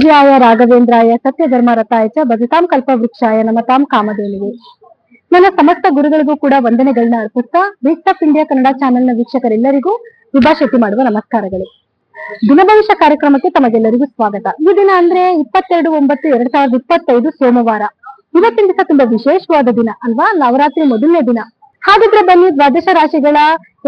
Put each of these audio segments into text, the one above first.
ಪೂಜ್ಯಾಯ ರಾಘವೇಂದ್ರಾಯ ಸತ್ಯ ಧರ್ಮರತಾಯ ಚ ಭಜತಾಂ ಕಲ್ಪವೃಕ್ಷಾಯ ನಮತಾಂ ಕಾಮಧೇನಿಗೆ ನನ್ನ ಸಮಸ್ತ ಗುರುಗಳಿಗೂ ಕೂಡ ವಂದನೆಗಳನ್ನ ಅರ್ಪಿಸ್ತಾ ಬೇಸ್ಟ್ ಆಫ್ ಇಂಡಿಯಾ ಕನ್ನಡ ಚಾನೆಲ್ನ ವೀಕ್ಷಕರೆಲ್ಲರಿಗೂ ಶೆಟ್ಟಿ ಮಾಡುವ ನಮಸ್ಕಾರಗಳು. ದಿನಭವಿಷ್ಯ ಕಾರ್ಯಕ್ರಮಕ್ಕೆ ತಮಗೆಲ್ಲರಿಗೂ ಸ್ವಾಗತ. ಈ ದಿನ ಅಂದ್ರೆ ಇಪ್ಪತ್ತೆರಡು, ಒಂಬತ್ತು, ಎರಡ್ ಸಾವಿರದ ಇಪ್ಪತ್ತೈದು ಸೋಮವಾರ. ಇವತ್ತಿನ ದಿವಸ ತುಂಬಾ ವಿಶೇಷವಾದ ದಿನ ಅಲ್ವಾ? ನವರಾತ್ರಿ ಮೊದಲನೇ ದಿನ. ಹಾಗಿದ್ರೆ ಬನ್ನಿ ದ್ವಾದಶ ರಾಶಿಗಳ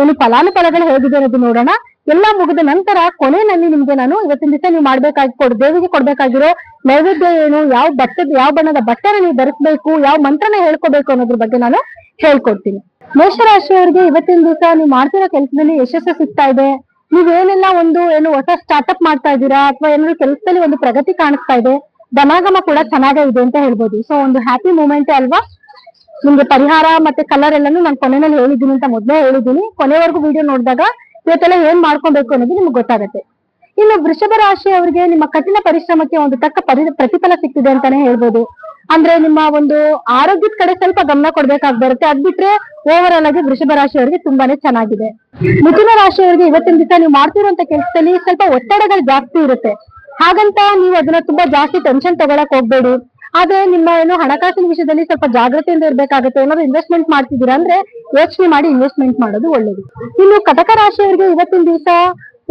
ಏನು ಫಲಾನುಫಲಗಳು ಹೇಗಿದೆ ಅನ್ನೋದು ನೋಡೋಣ. ಎಲ್ಲ ಮುಗಿದ ನಂತರ ಕೊನೆಯಲ್ಲಿ ನಿಮ್ಗೆ ನಾನು ಇವತ್ತಿನ ದಿವಸ ನೀವು ಮಾಡ್ಬೇಕಾಗಿ ಕೊಡ್, ದೇವಿಗೆ ಕೊಡ್ಬೇಕಾಗಿರೋ ನೈವೇದ್ಯ ಏನು, ಯಾವ ಬಟ್ಟೆ, ಯಾವ ಬಣ್ಣದ ಬಟ್ಟೆನ ನೀವು ಧರಿಸ್ಬೇಕು, ಯಾವ ಮಂತ್ರನ ಹೇಳ್ಕೋಬೇಕು ಅನ್ನೋದ್ರ ಬಗ್ಗೆ ನಾನು ಹೇಳ್ಕೊಡ್ತೀನಿ. ಮೇಷರಾಶಿಯವರಿಗೆ ಇವತ್ತಿನ ದಿವಸ ನೀವು ಮಾಡ್ತಿರೋ ಕೆಲಸದಲ್ಲಿ ಯಶಸ್ಸು ಸಿಗ್ತಾ ಇದೆ. ನೀವೇನೆಲ್ಲ ಒಂದು, ಏನು ಹೊಸ ಸ್ಟಾರ್ಟ್ಅಪ್ ಮಾಡ್ತಾ ಇದ್ದೀರಾ ಅಥವಾ ಏನಾದ್ರು ಕೆಲಸದಲ್ಲಿ ಒಂದು ಪ್ರಗತಿ ಕಾಣಿಸ್ತಾ ಇದೆ ಧನಾಗಮ ಕೂಡ ಚೆನ್ನಾಗೇ ಇದೆ ಅಂತ ಹೇಳ್ಬೋದು. ಸೊ ಒಂದು ಹ್ಯಾಪಿ ಮೂಮೆಂಟ್ ಅಲ್ವಾ? ನಿಮ್ಗೆ ಪರಿಹಾರ ಮತ್ತೆ ಕಲರ್ ಎಲ್ಲಾನು ನಾನು ಕೊನೆಯಲ್ಲಿ ಹೇಳಿದ್ದೀನಿ ಅಂತ ಮೊದಲೇ ಹೇಳಿದ್ದೀನಿ. ಕೊನೆವರೆಗೂ ವಿಡಿಯೋ ನೋಡಿದಾಗ ಇವತ್ತೆಲ್ಲ ಏನ್ ಮಾಡ್ಕೊಬೇಕು ಅನ್ನೋದು ನಿಮ್ಗೆ ಗೊತ್ತಾಗತ್ತೆ. ಇನ್ನು ವೃಷಭ ರಾಶಿ ಅವರಿಗೆ ನಿಮ್ಮ ಕಠಿಣ ಪರಿಶ್ರಮಕ್ಕೆ ಒಂದು ತಕ್ಕ ಪರಿ, ಪ್ರತಿಫಲ ಸಿಕ್ತಿದೆ ಅಂತಾನೆ ಹೇಳ್ಬೋದು. ಅಂದ್ರೆ ನಿಮ್ಮ ಒಂದು ಆರೋಗ್ಯದ ಕಡೆ ಸ್ವಲ್ಪ ಗಮನ ಕೊಡ್ಬೇಕಾಗಿ ಬರುತ್ತೆ. ಅದ್ ಬಿಟ್ರೆ ಓವರ್ ಆಲ್ ಆಗಿ ವೃಷಭ ರಾಶಿಯವರಿಗೆ ತುಂಬಾನೇ ಚೆನ್ನಾಗಿದೆ. ಮಿಥುನ ರಾಶಿಯವರಿಗೆ ಇವತ್ತಿನ ದಿವಸ ನೀವು ಮಾಡ್ತಿರುವಂತ ಕೆಲಸದಲ್ಲಿ ಸ್ವಲ್ಪ ಒತ್ತಡಗಳು ಜಾಸ್ತಿ ಇರುತ್ತೆ. ಹಾಗಂತ ನೀವು ಅದನ್ನ ತುಂಬಾ ಜಾಸ್ತಿ ಟೆನ್ಷನ್ ತಗೊಳಕ್ ಹೋಗ್ಬೇಡಿ. ಆದ್ರೆ ನಿಮ್ಮ ಏನು ಹಣಕಾಸಿನ ವಿಷಯದಲ್ಲಿ ಸ್ವಲ್ಪ ಜಾಗ್ರತೆಯಿಂದ ಇರಬೇಕಾಗುತ್ತೆ ಏನಾದ್ರು ಇನ್ವೆಸ್ಟ್ಮೆಂಟ್ ಮಾಡ್ತಿದ್ದೀರಾ ಅಂದ್ರೆ ಯೋಚನೆ ಮಾಡಿ ಇನ್ವೆಸ್ಟ್ಮೆಂಟ್ ಮಾಡೋದು ಒಳ್ಳೇದು. ಇನ್ನು ಕಟಕ ರಾಶಿಯವರಿಗೆ ಇವತ್ತಿನ ದಿವಸ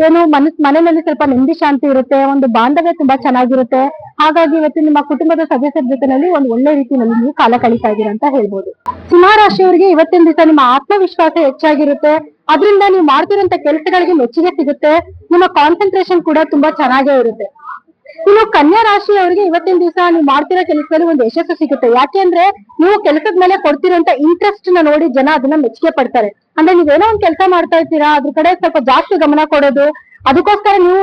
ಏನು ಮನಸ್, ಮನೆಯಲ್ಲಿ ಸ್ವಲ್ಪ ನೆಮ್ಮದಿ ಶಾಂತಿ ಇರುತ್ತೆ, ಒಂದು ಬಾಂಧವ್ಯ ತುಂಬಾ ಚೆನ್ನಾಗಿರುತ್ತೆ. ಹಾಗಾಗಿ ಇವತ್ತು ನಿಮ್ಮ ಕುಟುಂಬದ ಸದಸ್ಯರ ಜೊತೆನಲ್ಲಿ ಒಂದು ಒಳ್ಳೆ ರೀತಿಯಲ್ಲಿ ನೀವು ಕಾಲ ಕಳೀತಾ ಇದ್ದೀರಾ ಅಂತ ಹೇಳ್ಬೋದು. ಸಿಂಹ ರಾಶಿಯವರಿಗೆ ಇವತ್ತಿನ ದಿವಸ ನಿಮ್ಮ ಆತ್ಮವಿಶ್ವಾಸ ಹೆಚ್ಚಾಗಿರುತ್ತೆ. ಅದರಿಂದ ನೀವು ಮಾಡ್ತಿರೋಂತ ಕೆಲಸಗಳಿಗೆ ಮೆಚ್ಚುಗೆ ಸಿಗುತ್ತೆ. ನಿಮ್ಮ ಕಾನ್ಸಂಟ್ರೇಷನ್ ಕೂಡ ತುಂಬಾ ಚೆನ್ನಾಗೇ ಇರುತ್ತೆ. ಇನ್ನು ಕನ್ಯಾ ರಾಶಿಯವರಿಗೆ ಇವತ್ತಿನ ದಿವಸ ನೀವು ಮಾಡ್ತಿರೋ ಕೆಲಸದಲ್ಲಿ ಒಂದು ಯಶಸ್ಸು ಸಿಗುತ್ತೆ. ಯಾಕೆಂದ್ರೆ ನೀವು ಕೆಲಸದ ಮೇಲೆ ಕೊಡ್ತಿರೋಂತ ಇಂಟ್ರೆಸ್ಟ್ನ ನೋಡಿ ಜನ ಅದನ್ನ ಮೆಚ್ಚುಗೆ ಪಡ್ತಾರೆ. ಅಂದ್ರೆ ನೀವೇನೋ ಒಂದ್ ಕೆಲಸ ಮಾಡ್ತಾ ಇರ್ತೀರಾ ಅದ್ರ ಕಡೆ ಸ್ವಲ್ಪ ಜಾಸ್ತಿ ಗಮನ ಕೊಡೋದು ಅದಕ್ಕೋಸ್ಕರ ನೀವು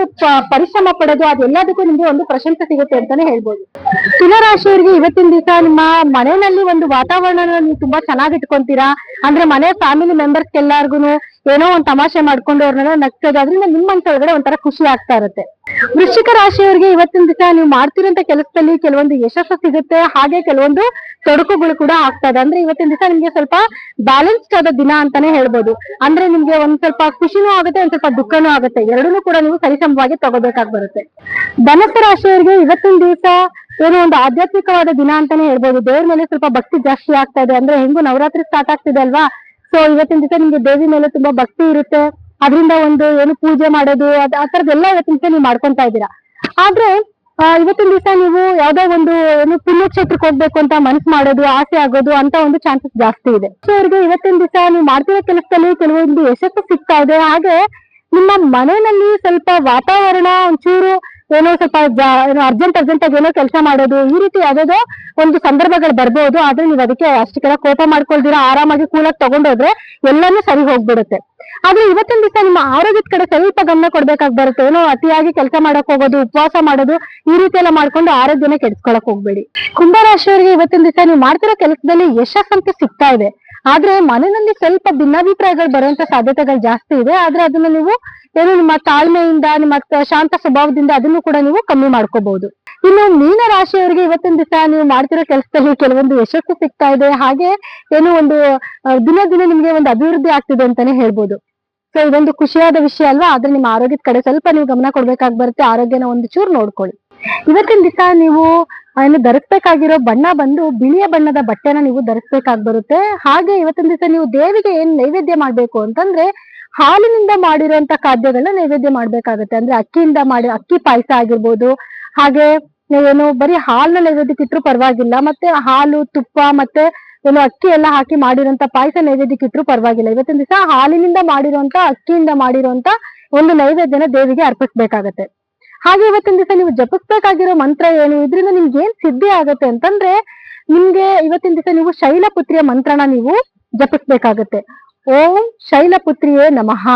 ಪರಿಶ್ರಮ ಪಡೋದು, ಅದೆಲ್ಲದಕ್ಕೂ ನಿಮ್ಗೆ ಒಂದು ಪ್ರಶಂಸೆ ಸಿಗುತ್ತೆ ಅಂತಾನೆ ಹೇಳ್ಬೋದು. ತುಲರಾಶಿಯವರಿಗೆ ಇವತ್ತಿನ ದಿವಸ ನಿಮ್ಮ ಮನೆಯಲ್ಲಿ ಒಂದು ವಾತಾವರಣ ನೀವು ತುಂಬಾ ಚೆನ್ನಾಗಿ ಇಟ್ಕೊಂತೀರಾ? ಅಂದ್ರೆ ಮನೆ ಫ್ಯಾಮಿಲಿ ಮೆಂಬರ್ಸ್ ಎಲ್ಲಾರ್ಗು ಏನೋ ಒಂದ್ ತಮಾಷೆ ಮಾಡ್ಕೊಂಡು ಅವ್ರನ್ನೆಲ್ಲ ನಗ್ಸೋದು ಅದರಿಂದ ನಿಮ್ಮ ಒಳಗಡೆ ಒಂಥರ ಖುಷಿ ಆಗ್ತಾ ಇರುತ್ತೆ. ವೃಶ್ಚಿಕ ರಾಶಿಯವರಿಗೆ ಇವತ್ತಿನ ದಿವಸ ನೀವು ಮಾಡ್ತಿರೋಂತ ಕೆಲಸದಲ್ಲಿ ಕೆಲವೊಂದು ಯಶಸ್ಸು ಸಿಗುತ್ತೆ, ಹಾಗೆ ಕೆಲವೊಂದು ತೊಡಕುಗಳು ಕೂಡ ಆಗ್ತಾ ಇದೆ. ಅಂದ್ರೆ ಇವತ್ತಿನ ದಿವಸ ನಿಮ್ಗೆ ಸ್ವಲ್ಪ ಬ್ಯಾಲೆನ್ಸ್ಡ್ ಆದ ದಿನ ಅಂತಾನೆ ಹೇಳ್ಬೋದು. ಅಂದ್ರೆ ನಿಮ್ಗೆ ಒಂದ್ ಸ್ವಲ್ಪ ಖುಷಿನೂ ಆಗುತ್ತೆ, ಒಂದ್ ಸ್ವಲ್ಪ ದುಃಖನೂ ಆಗುತ್ತೆ. ಎರಡನ್ನೂ ಕೂಡ ನೀವು ಸರಿಸಮವಾಗಿ ತಗೋಬೇಕಾಗಿ ಬರುತ್ತೆ. ಧನಸ್ಸು ರಾಶಿಯವರಿಗೆ ಇವತ್ತಿನ ದಿವಸ ಏನೋ ಒಂದು ಆಧ್ಯಾತ್ಮಿಕವಾದ ದಿನ ಅಂತಾನೆ ಹೇಳ್ಬೋದು. ದೇವ್ರ ಮೇಲೆ ಸ್ವಲ್ಪ ಭಕ್ತಿ ಜಾಸ್ತಿ ಆಗ್ತಾ ಇದೆ ಅಂದ್ರೆ ಹೆಂಗು ನವರಾತ್ರಿ ಸ್ಟಾರ್ಟ್ ಆಗ್ತಿದೆ ಅಲ್ವಾ? ಸೊ ಇವತ್ತಿನ ದಿವಸ ನಿಮ್ಗೆ ದೇವಿ ಮೇಲೆ ತುಂಬಾ ಭಕ್ತಿ ಇರುತ್ತೆ. ಅದರಿಂದ ಒಂದು ಏನು ಪೂಜೆ ಮಾಡೋದು ಆ ತರದೆಲ್ಲ ಇವತ್ತಿನ ದಿವಸ ನೀವು ಮಾಡ್ಕೊಂತಾ ಇದ್ದೀರಾ. ಆದ್ರೆ ಇವತ್ತಿನ ದಿವಸ ನೀವು ಯಾವ್ದೋ ಒಂದು ಏನು ಪುಣ್ಯಕ್ಷೇತ್ರಕ್ಕೆ ಹೋಗ್ಬೇಕು ಅಂತ ಮನಸ್ಸು ಮಾಡೋದು, ಆಸೆ ಆಗೋದು ಅಂತ ಒಂದು ಚಾನ್ಸಸ್ ಜಾಸ್ತಿ ಇದೆ. ಸೊ ಅವ್ರಿಗೆ ಇವತ್ತಿನ ದಿವಸ ನೀವು ಮಾಡ್ತಿರೋ ಕೆಲಸದಲ್ಲಿ ಕೆಲವೊಂದು ಯಶಸ್ಸು ಸಿಗ್ತಾ ಇದೆ. ಹಾಗೆ ನಿಮ್ಮ ಮನೆಯಲ್ಲಿ ಸ್ವಲ್ಪ ವಾತಾವರಣ ಒಂಚೂರು ಏನೋ ಸ್ವಲ್ಪ ಅರ್ಜೆಂಟ್ ಅರ್ಜೆಂಟ್ ಆಗಿ ಏನೋ ಕೆಲಸ ಮಾಡೋದು, ಈ ರೀತಿ ಯಾವುದೋ ಒಂದು ಸಂದರ್ಭಗಳು ಬರ್ಬೋದು. ಆದ್ರೆ ನೀವು ಅದಕ್ಕೆ ಅಷ್ಟಕ್ಕೆಲ್ಲ ಕೋಪ ಮಾಡ್ಕೊಳ್ದಿರಾ, ಆರಾಮಾಗಿ ಕೂಲಾಗಿ ತಗೊಂಡೋದ್ರೆ ಎಲ್ಲಾನು ಸರಿ ಹೋಗ್ಬಿಡುತ್ತೆ. ಆದ್ರೆ ಇವತ್ತಿನ ದಿವಸ ನಿಮ್ಮ ಆರೋಗ್ಯದ ಕಡೆ ಸ್ವಲ್ಪ ಗಮನ ಕೊಡ್ಬೇಕಾಗಿ ಬರುತ್ತೆ. ಏನೋ ಅತಿಯಾಗಿ ಕೆಲಸ ಮಾಡಕ್ ಹೋಗೋದು, ಉಪವಾಸ ಮಾಡೋದು, ಈ ರೀತಿ ಎಲ್ಲ ಮಾಡ್ಕೊಂಡು ಆರೋಗ್ಯನ ಕೆಡಿಸ್ಕೊಳಕ್ ಹೋಗ್ಬೇಡಿ. ಕುಂಭರಾಶಿಯವರಿಗೆ ಇವತ್ತಿನ ದಿವಸ ನೀವು ಮಾಡ್ತಿರೋ ಕೆಲಸದಲ್ಲಿ ಯಶಸ್ಸಂತೆ ಸಿಗ್ತಾ ಇದೆ. ಆದ್ರೆ ಮನೆಯಲ್ಲಿ ಸ್ವಲ್ಪ ಭಿನ್ನಾಭಿಪ್ರಾಯಗಳು ಬರುವಂತ ಸಾಧ್ಯತೆಗಳು ಜಾಸ್ತಿ ಇದೆ. ಆದ್ರೆ ಅದನ್ನ ನೀವು ಏನು ನಿಮ್ಮ ತಾಳ್ಮೆಯಿಂದ, ನಿಮ್ಮ ಶಾಂತ ಸ್ವಭಾವದಿಂದ ಅದನ್ನು ಕೂಡ ನೀವು ಕಮ್ಮಿ ಮಾಡ್ಕೋಬಹುದು. ಇನ್ನು ಮೀನ ರಾಶಿಯವರಿಗೆ ಇವತ್ತಿನ ದಿವಸ ನೀವು ಮಾಡ್ತಿರೋ ಕೆಲಸದಲ್ಲಿ ಕೆಲವೊಂದು ಯಶಸ್ಸು ಸಿಗ್ತಾ ಇದೆ. ಹಾಗೆ ಏನು ಒಂದು ದಿನ ದಿನ ನಿಮ್ಗೆ ಒಂದು ಅಭಿವೃದ್ಧಿ ಆಗ್ತಿದೆ ಅಂತಾನೆ ಹೇಳ್ಬೋದು. ಸೊ ಇದೊಂದು ಖುಷಿಯಾದ ವಿಷಯ ಅಲ್ವಾ? ಆದ್ರೆ ನಿಮ್ಮ ಆರೋಗ್ಯದ ಕಡೆ ಸ್ವಲ್ಪ ನೀವು ಗಮನ ಕೊಡ್ಬೇಕಾಗಿ ಬರುತ್ತೆ. ಆರೋಗ್ಯನ ಒಂದು ಚೂರು ನೋಡ್ಕೊಳ್ಳಿ. ಇವತ್ತಿನ ದಿವಸ ನೀವು ಏನು ಧರಿಸ್ಬೇಕಾಗಿರೋ ಬಣ್ಣ ಬಂದು ಬಿಳಿಯ ಬಣ್ಣದ ಬಟ್ಟೆನ ನೀವು ಧರಿಸ್ಬೇಕಾಗಿ ಬರುತ್ತೆ. ಹಾಗೆ ಇವತ್ತಿನ ದಿವಸ ನೀವು ದೇವಿಗೆ ಏನ್ ನೈವೇದ್ಯ ಮಾಡ್ಬೇಕು ಅಂತಂದ್ರೆ ಹಾಲಿನಿಂದ ಮಾಡಿರುವಂತ ಖಾದ್ಯಗಳನ್ನ ನೈವೇದ್ಯ ಮಾಡ್ಬೇಕಾಗತ್ತೆ. ಅಂದ್ರೆ ಅಕ್ಕಿಯಿಂದ ಮಾಡಿ, ಅಕ್ಕಿ ಪಾಯಸ ಆಗಿರ್ಬೋದು, ಹಾಗೆ ಏನು ಬರೀ ಹಾಲ್ನ ನೈವೇದ್ಯಕ್ಕೆ ಇಟ್ರು ಪರವಾಗಿಲ್ಲ, ಮತ್ತೆ ಹಾಲು, ತುಪ್ಪ, ಮತ್ತೆ ಏನು ಅಕ್ಕಿ ಎಲ್ಲ ಹಾಕಿ ಮಾಡಿರುವಂತ ಪಾಯಸ ನೈವೇದ್ಯಕ್ಕೆ ಇಟ್ರು ಪರವಾಗಿಲ್ಲ. ಇವತ್ತಿನ ದಿವಸ ಹಾಲಿನಿಂದ ಮಾಡಿರುವಂತ, ಅಕ್ಕಿಯಿಂದ ಮಾಡಿರುವಂತ ಒಂದು ನೈವೇದ್ಯನ ದೇವಿಗೆ ಅರ್ಪಿಸ್ಬೇಕಾಗತ್ತೆ. ಹಾಗೆ ಇವತ್ತಿನ ದಿವಸ ನೀವು ಜಪಿಸ್ಬೇಕಾಗಿರೋ ಮಂತ್ರ ಏನು? ಇದರಿಂದ ನಿಮ್ಗೆ ಏನ್ ಸಿದ್ಧಿ ಆಗತ್ತೆ ಅಂತಂದ್ರೆ, ನಿಮ್ಗೆ ಇವತ್ತಿನ ದಿವಸ ನೀವು ಶೈಲಪುತ್ರಿಯ ಮಂತ್ರನ ನೀವು ಜಪಿಸ್ಬೇಕಾಗತ್ತೆ. ಓಂ ಶೈಲಪುತ್ರಿಯೇ ನಮಃ.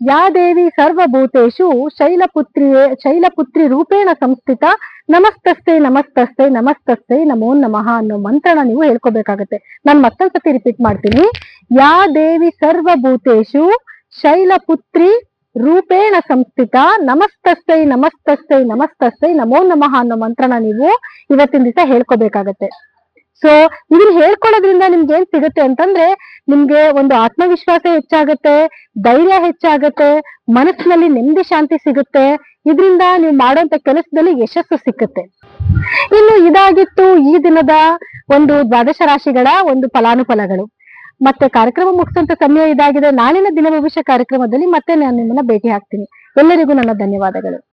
ಯಾ ದೇವಿ ಸರ್ವಭೂತೇಶು ಶೈಲಪುತ್ರಿಯೇ, ಶೈಲಪುತ್ರಿ ರೂಪೇಣ ಸಂಸ್ಥಿತ ನಮಸ್ತಸ್ತೆ ನಮಸ್ತಸ್ತೆ ನಮಸ್ತಸ್ತೆ ನಮೋ ನಮಃ ಅನ್ನೋ ಮಂತ್ರನ ನೀವು ಹೇಳ್ಕೊಬೇಕಾಗತ್ತೆ. ನಾನು ಮತ್ತೊಂದ್ಸತಿ ರಿಪೀಟ್ ಮಾಡ್ತೀನಿ. ಯಾ ದೇವಿ ಸರ್ವಭೂತೇಶು ಶೈಲಪುತ್ರಿ ರೂಪೇಣ ಸಂಸ್ಥಿತ ನಮಸ್ತಸ್ಥೈ ನಮಸ್ತಸ್ಥೈ ನಮಸ್ತಸ್ತೈ ನಮೋ ನಮಃ ಅನ್ನೋ ಮಂತ್ರನ ನೀವು ಇವತ್ತಿನ ದಿವಸ ಹೇಳ್ಕೊಬೇಕಾಗತ್ತೆ. ಸೊ ಇದನ್ನ ಹೇಳ್ಕೊಳ್ಳೋದ್ರಿಂದ ನಿಮ್ಗೆ ಏನ್ ಸಿಗುತ್ತೆ ಅಂತಂದ್ರೆ ನಿಮ್ಗೆ ಒಂದು ಆತ್ಮವಿಶ್ವಾಸ ಹೆಚ್ಚಾಗತ್ತೆ, ಧೈರ್ಯ ಹೆಚ್ಚಾಗತ್ತೆ, ಮನಸ್ಸಿನಲ್ಲಿ ನೆಮ್ಮದಿ ಶಾಂತಿ ಸಿಗುತ್ತೆ, ಇದರಿಂದ ನೀವು ಮಾಡುವಂತ ಕೆಲಸದಲ್ಲಿ ಯಶಸ್ಸು ಸಿಕ್ಕುತ್ತೆ ಇನ್ನು ಇದಾಗಿತ್ತು ಈ ದಿನದ ಒಂದು ದ್ವಾದಶ ರಾಶಿಗಳ ಒಂದು ಫಲಾನುಫಲಗಳು. ಮತ್ತೆ ಕಾರ್ಯಕ್ರಮ ಮುಗಿಸುವಂತ ಸಮಯ ಇದಾಗಿದೆ. ನಾಳಿನ ದಿನ ಭವಿಷ್ಯ ಕಾರ್ಯಕ್ರಮದಲ್ಲಿ ಮತ್ತೆ ನಾನು ನಿಮ್ಮನ್ನ ಭೇಟಿ ಆಗ್ತೀನಿ. ಎಲ್ಲರಿಗೂ ನನ್ನ ಧನ್ಯವಾದಗಳು.